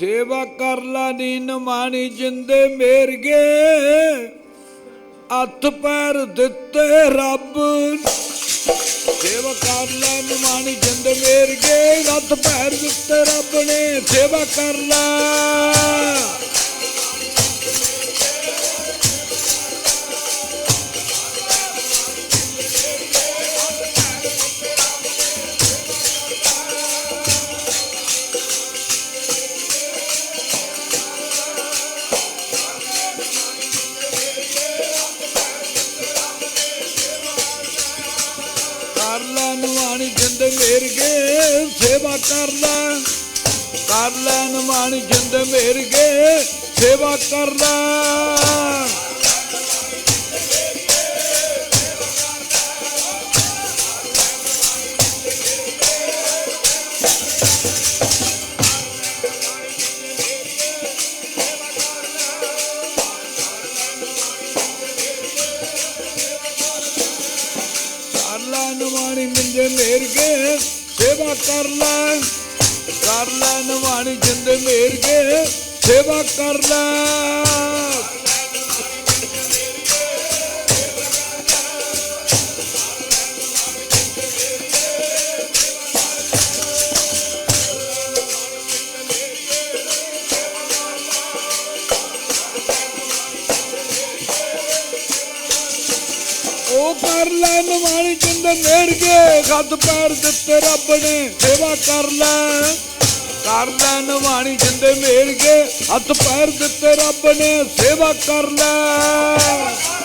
ਸੇਵਾ ਕਰ ਲਾ ਨੀ ਨਮਾਣੀ ਜਿੰਦੇ ਮੇਰ ਗੇ ਹੱਥ ਪੈਰ ਦਿੱਤੇ ਰੱਬ। ਸੇਵਾ ਕਰ ਲੈ ਨਮਾਣੀ ਜਿੰਦ ਮੇਰ ਗੇ ਹੱਥ ਪੈਰ ਦਿੱਤੇ ਰੱਬ ਨੇ। ਸੇਵਾ ਕਰ ਲੈ। ਜਿੰਦ ਮੇਰ ਸੇਵਾ ਕਰ ਲੈ ਕਰ ਲੈਣ ਨਵਾਣੀ ਜਿੰਦ ਮੇਰ ਗੇ ਸੇਵਾ ਕਰ ਲੈ ਨਵਾਣੀ ਮਿੰਦੇ ਮੇਰ ਗੇ ਸੇਵਾ ਕਰ ਲੈ। ਕਰ ਲੈ ਨਵਾਣੀ ਜਿੰਦੇ ਮੇਰ ਗੇ ਸੇਵਾ ਕਰ ਲੈ। ਕਰ ਲੈਣ ਨਵਾਣੀ ਜਿੰਦ ਮੇਰ ਗੇ ਗੱਦ ਪੈਰ ਦਿੱਤੇ ਰੱਬ ਨੇ, ਸੇਵਾ ਕਰ ਲੈ। ਕਰ ਲੈਣ ਨਵਾਣੀ ਜਿੰਦ ਮੇਰ ਗੇ ਹੱਥ ਪੈਰ ਦਿੱਤੇ ਰੱਬ ਨੇ, ਸੇਵਾ ਕਰ ਲੈ।